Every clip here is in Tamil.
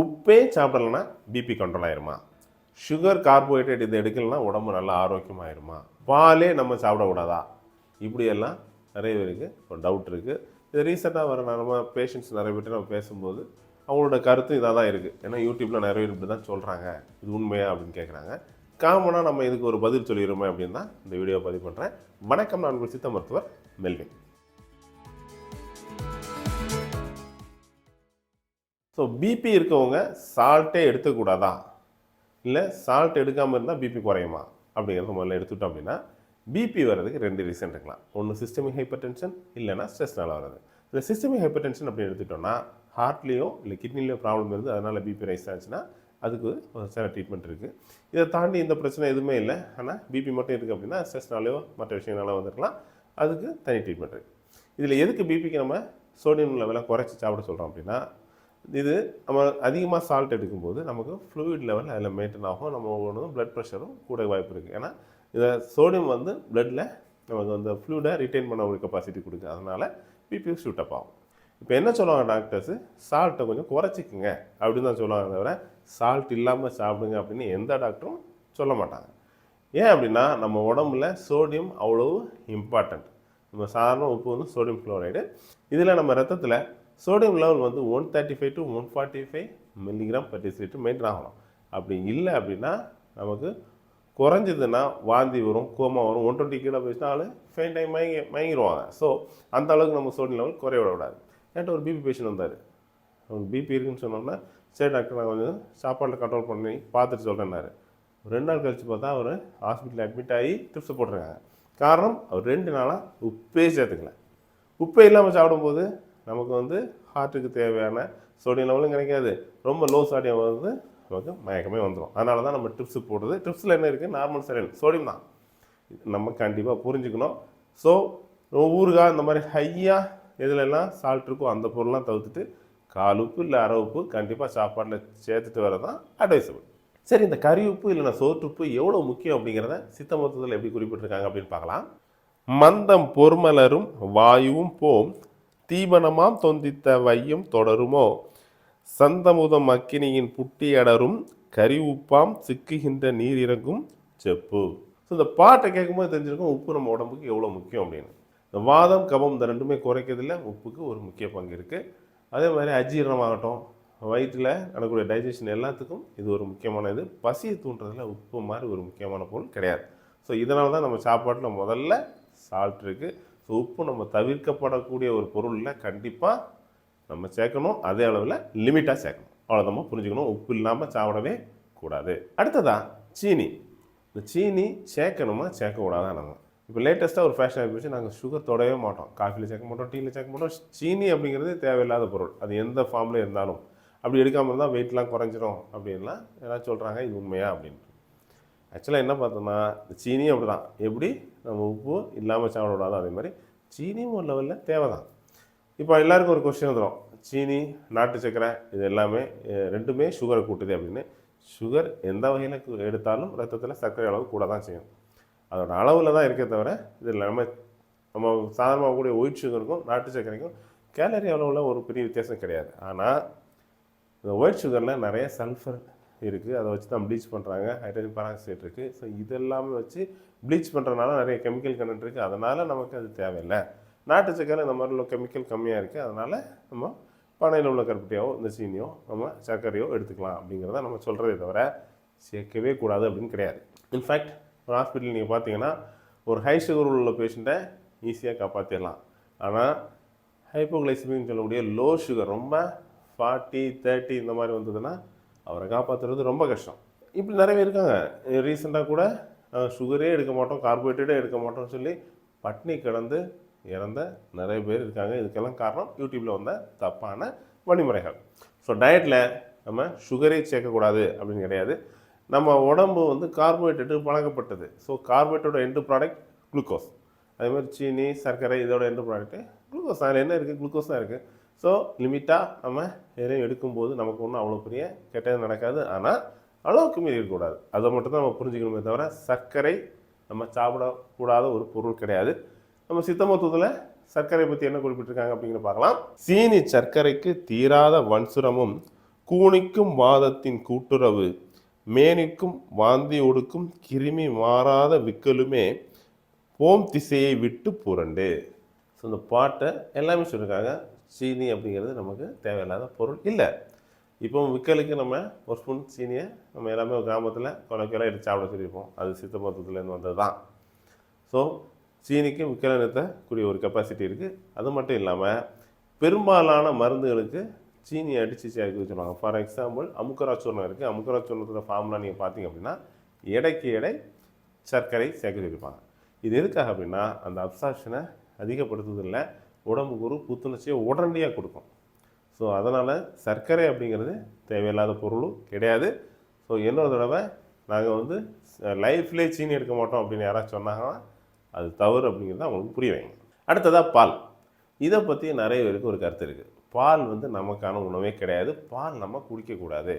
உப்பே சாப்பிடலைன்னா பிபி கண்ட்ரோல் ஆயிருமா? சுகர் கார்போஹைட்ரேட் இது எடுக்கலைன்னா உடம்பு நல்லா ஆரோக்கியமாயிருமா? பாலே நம்ம சாப்பிடக்கூடாதா? இப்படியெல்லாம் நிறைய பேருக்கு ஒரு டவுட் இருக்குது இது ரீசெண்டாக வர நம்ம பேஷண்ட்ஸ் நிறைய பேர் நம்ம பேசும்போது அவங்களோட கருத்து இதாக தான் இருக்குது ஏன்னா யூடியூப்பில் நிறைய பேர் இப்படி தான் சொல்கிறாங்க இது உண்மையா அப்படின்னு கேட்குறாங்க காமனாக நம்ம இதுக்கு ஒரு பதில் சொல்லிடுமே அப்படின்னு தான் இந்த வீடியோ பதிவு பண்ணுறேன் வணக்கம் நான் உங்கள் சித்த மருத்துவர் மெல்வின். ஸோ பிபி இருக்கவங்க சால்ட்டே எடுத்துக்கூடாதா? இல்லை சால்ட் எடுக்காமல் இருந்தால் பிபி குறையுமா? அப்படிங்கிறத முதல்ல எடுத்துட்டோம் அப்படின்னா பிபி வர்றதுக்கு ரெண்டு ரீசன் இருக்கலாம். ஒன்று சிஸ்டமிக் ஹைப்பர் டென்ஷன் இல்லைனா ஸ்ட்ரெஸ்னால வர்றது. இந்த சிஸ்டமிக் ஹைப்பர் டென்ஷன் அப்படின்னு எடுத்துட்டோம்னா ஹார்ட்லேயோ இல்லை கிட்னிலேயோ ப்ராப்ளம் இருந்து அதனால் பிபி ரைஸ் ஆச்சுன்னா அதுக்கு ஒரு சில ட்ரீட்மெண்ட் இருக்குது இதை தாண்டி இந்த பிரச்சனை எதுவுமே இல்லை. ஆனால் பிபி மட்டும் இருக்குது அப்படின்னா ஸ்ட்ரெஸ்னாலேயோ மற்ற விஷயங்களாலோ வந்துருக்கலாம். அதுக்கு தனி ட்ரீட்மெண்ட் இருக்குது இதில் எதுக்கு பிபிக்கு நம்ம சோடியம் லெவலை குறைச்சி சாப்பிட சொல்கிறோம் அப்படின்னா இது நம்ம அதிகமாக சால்ட் எடுக்கும்போது நமக்கு ஃப்ளூயிட் லெவல் அதில் மெயின்டைன் ஆகும். நம்ம ஒவ்வொன்றும் ப்ளட் ப்ரெஷரும் கூட வாய்ப்பு இருக்குது ஏன்னா இதை சோடியம் வந்து பிளட்டில் நமக்கு அந்த ஃப்ளூடை ரிட்டைன் பண்ண ஒரு கெப்பாசிட்டி கொடுக்கு அதனால் பிபி ஷூட்டப் ஆகும். இப்போ என்ன சொல்லுவாங்க டாக்டர்ஸு சால்ட்டை கொஞ்சம் குறைச்சிக்குங்க. அப்படின்னு தான் சொல்லுவாங்க தவிர சால்ட் இல்லாமல் சாப்பிடுங்க அப்படின்னு எந்த டாக்டரும் சொல்ல மாட்டாங்க. ஏன் அப்படின்னா நம்ம உடம்புல சோடியம் அவ்வளோ இம்பார்ட்டண்ட் நம்ம சாதாரண உப்பு வந்து சோடியம் குளோரைடு இதில் நம்ம ரத்தத்தில் சோடியம் லெவல் வந்து one thirty five to one forty five milligram per decilitre maintain ஆகணும். அப்படி இல்லை அப்படின்னா நமக்கு குறைஞ்சதுன்னா வாந்தி வரும் கோமா வரும் ஒன் டுவெண்ட்டி கிலோ போயிடுச்சுனா ஆள் டைம் மயங்கி மயங்கிடுவாங்க ஸோ அந்த அளவுக்கு நம்ம சோடியம் லெவல் குறைய விடக்கூடாது. என்கிட்ட ஒரு பிபி பேஷண்ட் வந்தார். அவங்களுக்கு பிபி இருக்குன்னு சொன்னோன்னா சரி டாக்டர் நான் கொஞ்சம் சாப்பாட்டில் கண்ட்ரோல் பண்ணி பார்த்துட்டு சொல்கிறேன்னாரு ரெண்டு நாள் கழித்து பார்த்தா அவர் ஹாஸ்பிட்டலில் அட்மிட் ஆகி ட்ரிப்ஸ் போட்டிருக்காங்க. காரணம் அவர் ரெண்டு நாளாக உப்பே சேர்த்துக்கல. உப்பே இல்லாமல் சாப்பிடும்போது நமக்கு வந்து ஹார்ட்டுக்கு தேவையான சோடியம் லெவலும் கிடைக்காது. ரொம்ப லோ சோடியம் வந்து நமக்கு மயக்கமே வந்துடும் அதனால தான் நம்ம ட்ரிப்ஸ் போடுறது. ட்ரிப்ஸில் என்ன இருக்குது நார்மல் சரியல் சோடியம் தான். நம்ம கண்டிப்பாக புரிஞ்சுக்கணும். ஸோ ஊறுகாய் இந்த மாதிரி ஹையாக எதுலெல்லாம் சால்ட் இருக்கோ அந்த பொருள்லாம் தவிர்த்துட்டு கால் உப்பு இல்லை அரை உப்பு கண்டிப்பாக சாப்பாட்டில் சேர்த்துட்டு வர தான் அட்வைசபிள் சரி இந்த கறி உப்பு இல்லைனா சோற்றுப்பு எவ்வளோ முக்கியம் அப்படிங்கிறத சித்த மருத்துவத்தில் எப்படி குறிப்பிட்டிருக்காங்க அப்படின்னு பார்க்கலாம். மந்தம் பொறுமலரும் வாயுவும் போம். தீபனமாம் தொந்தித்த வையும் தொடருமோ? சந்தமுதம் அக்கினியின் புட்டி அடரும் கறி உப்பாம் சிக்குகின்ற நீர் இறங்கும் செப்பு. ஸோ இந்த பாட்டை கேட்கும்போது தெரிஞ்சிருக்கும் உப்பு நம்ம உடம்புக்கு எவ்வளோ முக்கியம் அப்படின்னு. இந்த வாதம் கபம் இந்த ரெண்டுமே குறைக்கிறதுல உப்புக்கு ஒரு முக்கிய பங்கு இருக்குது அதே மாதிரி அஜீரணமாகட்டும் வயிற்றில் நடக்கக்கூடிய டைஜஷன் எல்லாத்துக்கும் இது ஒரு முக்கியமான இது. பசியை தூண்டுறதுல உப்பு மாதிரி ஒரு முக்கியமான பொருள் கிடையாது. ஸோ இதனால தான் நம்ம சாப்பாட்டில் முதல்ல சால்ட் இருக்குது ஸோ உப்பு நம்ம தவிர்க்கப்படக்கூடிய ஒரு பொருளில் கண்டிப்பாக நம்ம சேர்க்கணும். அதே அளவில் லிமிட்டாக சேர்க்கணும். அவ்வளோ நம்ம புரிஞ்சுக்கணும். உப்பு இல்லாமல் சாப்பிடவே கூடாது. அடுத்ததா சீனி. இந்த சீனி சேர்க்கணுமா சேர்க்கக்கூடாதா நம்ம? இப்போ லேட்டஸ்ட்டாக ஒரு ஃபேஷன் ஆகி போச்சு நாங்கள் சுகர் தொடவே மாட்டோம். காஃபியில் சேர்க்க மாட்டோம் டீயில் சேர்க்க மாட்டோம். சீனி அப்படிங்கிறது தேவையில்லாத பொருள். அது எந்த ஃபார்மில் இருந்தாலும். அப்படி எடுக்காமல் இருந்தால் வெயிட்லாம் குறைஞ்சிரும் அப்படின்லாம் எல்லாம் சொல்கிறாங்க இது உண்மையா அப்படின்ட்டு. ஆக்சுவலாக என்ன பார்த்தோம்னா இந்த சீனியும் அப்படி தான் எப்படி? நம்ம உப்பு இல்லாமல் சாப்பிடக்கூடாது அதே மாதிரி சீனியும் ஒரு லெவலில் தேவை தான் இப்போ எல்லாருக்கும் ஒரு கொஸ்டின் வந்துடும் சீனி நாட்டு சர்க்கரை இது எல்லாமே ரெண்டுமே சுகரை கூட்டுது அப்படின்னு. சுகர் எந்த வகையில் எடுத்தாலும் ரத்தத்தில் சர்க்கரை அளவு கூட தான் செய்யும். அதோட அளவில் தான் இருக்கே தவிர இது நம்ம நம்ம சாதாரணமாக கூடிய ஒயிட் சுகருக்கும் நாட்டு சர்க்கரைக்கும் கேலரி அளவில் ஒரு பெரிய வித்தியாசம் கிடையாது. ஆனால் இந்த ஒயிட் சுகரில் நிறைய சல்ஃபர் இருக்குது அதை வச்சு தான் ப்ளீச் பண்ணுறாங்க ஹைட்ரஜன் பராக்சைடு இருக்குது ஸோ இதெல்லாமே வச்சு ப்ளீச் பண்ணுறதுனால நிறைய கெமிக்கல் கண்டென்ட் இருக்குது அதனால் நமக்கு அது தேவையில்லை. நாட்டு சக்கரை இந்த மாதிரி உள்ள கெமிக்கல் கம்மியாக இருக்குது அதனால் நம்ம பனையில் உள்ள கருப்பட்டியாவோ இந்த சீனியோ நம்ம சர்க்கரையோ எடுத்துக்கலாம் அப்படிங்கிறத நம்ம சொல்கிறதே தவிர சேர்க்கவே கூடாது அப்படின்னு கிடையாது. இன்ஃபேக்ட் ஒரு ஹாஸ்பிட்டல் நீங்கள் பார்த்தீங்கன்னா ஒரு ஹை சுகர் உள்ள பேஷண்ட்டை ஈஸியாக காப்பாற்றிடலாம் ஆனால் ஹைப்போகிளைசிமிக்னு சொல்லக்கூடிய லோ சுகர் ரொம்ப ஃபார்ட்டி தேர்ட்டி இந்த மாதிரி வந்ததுன்னா அவரை காப்பாற்றுறது ரொம்ப கஷ்டம். இப்படி நிறைய பேர் இருக்காங்க. ரீசெண்டாக கூட சுகரே எடுக்க மாட்டோம் கார்போஹைட்ரேட்டே எடுக்க மாட்டோம்னு சொல்லி பட்னி கிடந்து இறந்த நிறைய பேர் இருக்காங்க. இதுக்கெல்லாம் காரணம் யூடியூப்பில் வந்த தப்பான வழிமுறைகள். ஸோ டயட்டில் நம்ம சுகரே சேர்க்கக்கூடாது அப்படின்னு கிடையாது. நம்ம உடம்பு வந்து கார்போஹைட்ரேட்டு பழக்கப்பட்டது. ஸோ கார்போஹைட்ரேட்டோட எண்டு ப்ராடக்ட் குளுக்கோஸ் அதே மாதிரி சீனி சர்க்கரை இதோட எண்டு ப்ராடக்ட்டு குளுக்கோஸ் அதில் என்ன இருக்குது குளுக்கோஸ் தான் இருக்குது ஸோ லிமிட்டாக நம்ம எதையும் எடுக்கும்போது நமக்கு ஒன்றும் அவ்வளோ பெரிய கெட்டது நடக்காது. ஆனால் அளவுக்கு மீறி இருக்கக்கூடாது. அதை மட்டும் தான் நம்ம புரிஞ்சுக்கணுமே தவிர சர்க்கரை நம்ம சாப்பிடக்கூடாத ஒரு பொருள் கிடையாது. நம்ம சித்த மருத்துவத்தில் சர்க்கரை பற்றி என்ன குறிப்பிட்டிருக்காங்க அப்படிங்கிற பார்க்கலாம். சீனி சர்க்கரைக்கு தீராத வன்சுரமும் கூனிக்கும் வாதத்தின் கூட்டுறவு மேனிக்கும் வாந்தி ஒடுக்கும் கிருமி மாறாத விக்கலுமே போம் திசையை விட்டு புரண்டு. ஸோ இந்த பாட்டை எல்லாமே சொல்லியிருக்காங்க. சீனி அப்படிங்கிறது நமக்கு தேவையில்லாத பொருள் இல்லை. இப்போ விக்கலுக்கு நம்ம ஒரு ஸ்பூன் சீனியை நம்ம எல்லாமே கிராமத்தில் குழக்கையெல்லாம் எடுத்து சாப்பிட சொல்லியிருப்போம். அது சித்த மருத்துவத்துலேருந்து வந்தது தான். ஸோ சீனிக்கு விக்கலை நிறுத்தக்கூடிய ஒரு கெப்பாசிட்டி இருக்குது அது மட்டும் இல்லாமல் பெரும்பாலான மருந்துகளுக்கு சீனி அடித்து சேர்க்க சொல்லுவாங்க. ஃபார் எக்ஸாம்பிள் அமுக்கராச்சூர்ணம் இருக்குது அமுக்கரா ஃபார்ம்லாம் நீங்கள் பார்த்தீங்க அப்படின்னா எடைக்கு எடை சர்க்கரை சேர்க்க சொல்லியிருப்பாங்க இது எதுக்காக அப்படின்னா அந்த அப்சார்ஷனை அதிகப்படுத்துவதில்லை. உடம்புக்கு ஒரு புத்துணர்ச்சியை உடனடியாக கொடுக்கும். ஸோ அதனால் சர்க்கரை அப்படிங்கிறது தேவையில்லாத பொருளும் கிடையாது. ஸோ இன்னொரு தடவை நாங்கள் வந்து லைஃப்லேயே சீனி எடுக்க மாட்டோம் அப்படின்னு யாராச்சும் சொன்னாங்கன்னா அது தவறு அப்படிங்கிறத அவங்களுக்கு புரிய வைங்க. அடுத்ததாக பால். இதை பற்றி நிறைய பேருக்கு ஒரு கருத்து இருக்குது பால் வந்து நமக்கான உணவே கிடையாது. பால் நம்ம குடிக்கக்கூடாது.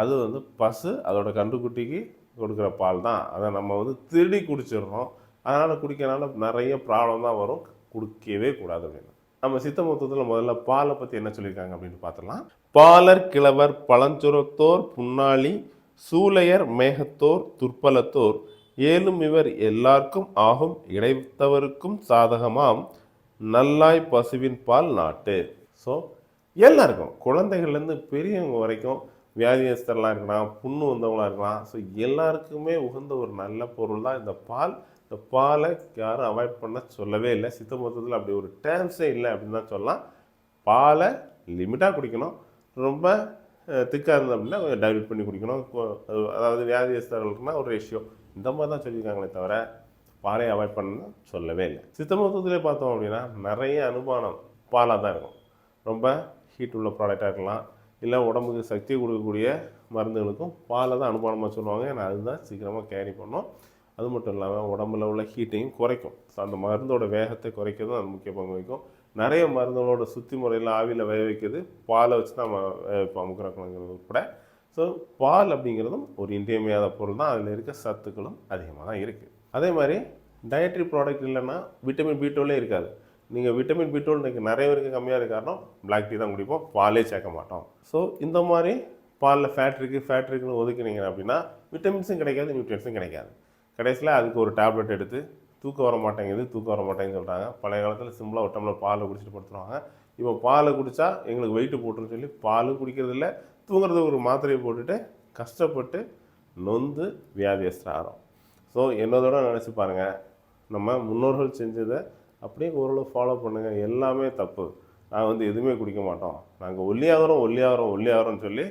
அது வந்து பசு அதோட கன்றுக்குட்டிக்கு கொடுக்குற பால் தான் அதை நம்ம வந்து திருடி குடிச்சிடுறோம் அதனால் குடிக்கிறனால நிறைய ப்ராப்ளம் தான் வரும். கொடுக்கவே கூடாது அப்படின்னு. நம்ம சித்த மருத்துவத்தில் முதல்ல பாலை பற்றி என்ன சொல்லியிருக்காங்க அப்படின்னு பார்த்துலாம் பாலர் கிழவர் பழஞ்சுரத்தோர் புன்னாளி சூளையர் மேகத்தோர் துர்பலத்தோர் ஏலும் இவர் எல்லாருக்கும் ஆகும் இடைத்தவருக்கும் சாதகமாம் நல்லாய் பசுவின் பால் நாட்டு. ஸோ எல்லாருக்கும் குழந்தைகள்லேருந்து பெரியவங்க வரைக்கும் வியாதியஸ்தரெலாம் இருக்கலாம் புண்ணு வந்தவங்களாம் இருக்கலாம் ஸோ எல்லாருக்குமே உகந்த ஒரு நல்ல பொருள் தான் இந்த பால். இந்த பாலை யாரும் அவாய்ட் பண்ண சொல்லவே இல்லை. சித்த மருத்துவத்தில் அப்படி ஒரு டேர்ம்ஸே இல்லை அப்படின்னு தான் சொல்லலாம். பாலை லிமிட்டாக குடிக்கணும். ரொம்ப திக்காக இருந்தது அப்படின்னா கொஞ்சம் டைல்யூட் பண்ணி குடிக்கணும். அதாவது வியாதியஸ்தர்களுக்குனா ஒரு ரேஷியோ இந்த மாதிரி தான் சொல்லியிருக்காங்களே தவிர பாலை அவாய்ட் பண்ண சொல்லவே இல்லை. சித்த மருத்துவத்திலே பார்த்தோம் அப்படின்னா நிறைய அனுமானம் பாலாக தான் இருக்கும். ரொம்ப ஹீட் உள்ள ப்ராடக்டாக இருக்கலாம். இல்லை உடம்புக்கு சக்தி கொடுக்கக்கூடிய மருந்துகளுக்கும் பாலை தான் அனுமானமாக சொல்லுவாங்க. ஏன்னா அதுதான் சீக்கிரமாக கேரி பண்ணோம். அது மட்டும் இல்லாமல் உடம்புல உள்ள ஹீட்டையும் குறைக்கும். ஸோ அந்த மருந்தோட வேகத்தை குறைக்கிறது அது முக்கிய பங்கு வகிக்கும். நிறைய மருந்துகளோட சுத்தி முறையில் ஆவியில் வேக வைக்கிறது பாலை வச்சு தான் நம்ம இப்போ அமுக்கிறோங்கிறது கூட. ஸோ பால் அப்படிங்கிறதும் ஒரு இன்றியமையாத பொருள் தான். அதில் இருக்க சத்துக்களும் அதிகமாக தான் இருக்குது அதே மாதிரி டயட்ரி ப்ராடக்ட் இல்லைன்னா விட்டமின் பி இருக்காது. நீங்கள் விட்டமின் பி டுவெல் இன்றைக்கி நிறைய பேருக்கு கம்மியாக இருக்க காரணம் பிளாக் டீ தான் குடிப்போம் பாலே சேர்க்க மாட்டோம். ஸோ இந்த மாதிரி பாலில் ஃபேட் இருக்குது ஃபேட் இருக்குன்னு ஒதுக்குனீங்க அப்படின்னா விட்டமின்ஸும் கிடைக்காது நியூட்ரியன்ஸும் கிடைக்காது. கடைசியில் அதுக்கு ஒரு டேப்லெட் எடுத்து தூக்கம் வர மாட்டேங்குது தூக்கம் வர மாட்டேங்குதுன்னு சொல்கிறாங்க பழைய காலத்தில் சிம்பிளாக ஒரு டம்ளர் பாலை குடிச்சிட்டு படுத்துருவாங்க. இப்போ பாலை குடித்தா எங்களுக்கு வெயிட்டு போட்டுன்னு சொல்லி பாலும் குடிக்கிறதில்ல தூங்குறது ஒரு மாத்திரையை போட்டுட்டு கஷ்டப்பட்டு நொந்து வியாதியஸ்தர் ஆகிறோம். ஸோ என்னதோட நினச்சி பாருங்கள் நம்ம முன்னோர்கள் செஞ்சதை அப்படியே ஓரளவு ஃபாலோ பண்ணுங்கள் எல்லாமே தப்பு. நான் வந்து எதுவுமே குடிக்க மாட்டோம். நாங்கள் ஒல்லியாகிறோம் ஒல்லியாகிறோம் ஒல்லியாகிறோம்னு சொல்லி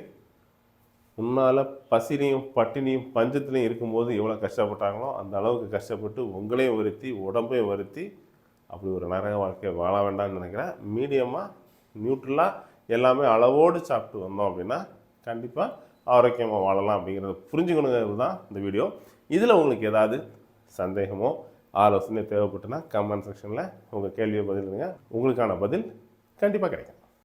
உன்னால் பசிலையும் பட்டினியும் பஞ்சத்துலையும் இருக்கும்போது எவ்வளோ கஷ்டப்பட்டாங்களோ அந்த அளவுக்கு கஷ்டப்பட்டு உங்களையும் வருத்தி உடம்பையும் வருத்தி அப்படி ஒரு நரக வாழ்க்கையை வாழ வேண்டாம்னு நினைக்கிறேன். மீடியமாக நியூட்ரலாக எல்லாமே அளவோடு சாப்பிட்டு வந்தோம் அப்படின்னா கண்டிப்பாக ஆரோக்கியமாக வாழலாம் அப்படிங்கிறத புரிஞ்சுக்கணுங்கிறது தான் இந்த வீடியோ. இதில் உங்களுக்கு ஏதாவது சந்தேகமோ ஆலோசனை தேவைப்பட்டுனா கமெண்ட் செக்ஷனில் உங்கள் கேள்வியை பதிலுங்க உங்களுக்கான பதில் கண்டிப்பாக கிடைக்கும்.